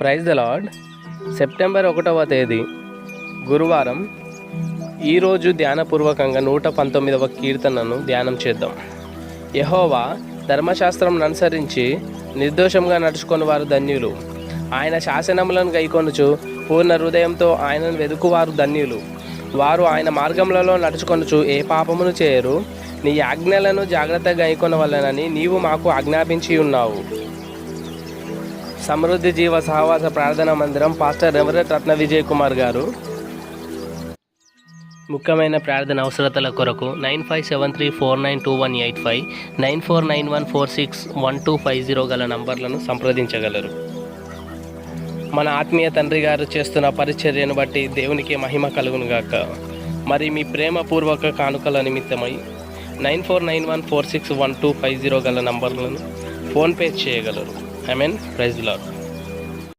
Praise the lord September ఒకటవ తేదీ గురువారం. ఈరోజు ధ్యానపూర్వకంగా నూట పంతొమ్మిదవ కీర్తనను ధ్యానం చేద్దాం. యహోవా ధర్మశాస్త్రం అనుసరించి నిర్దోషంగా నడుచుకొని వారు ధన్యులు. ఆయన శాసనములను గైకొనుచు పూర్ణ హృదయంతో ఆయనను వెదుకువారు ధన్యులు. వారు ఆయన మార్గములలో నడుచుకొనుచు ఏ పాపమును చేయరు. నీ ఆజ్ఞలను జాగ్రత్తగా గైకొనవలనని నీవు మాకు ఆజ్ఞాపించి ఉన్నావు. సమృద్ధి జీవ సహవాస ప్రార్థనా మందిరం పాస్టర్ రెవరెట్ రత్న విజయ్ కుమార్ గారు. ముఖ్యమైన ప్రార్థన అవసరతల కొరకు nine five seven three four nine two one eight five nine four nine one four six one two five zero గల నంబర్లను సంప్రదించగలరు. మన ఆత్మీయ తండ్రి గారు చేస్తున్న పరిచర్యను బట్టి దేవునికి మహిమ కలుగునుగాక. మరి మీ ప్రేమపూర్వక కానుకల నిమిత్తమై nine four nine one four six one two five zero గల నంబర్లను ఫోన్పే చేయగలరు. I mean praise lord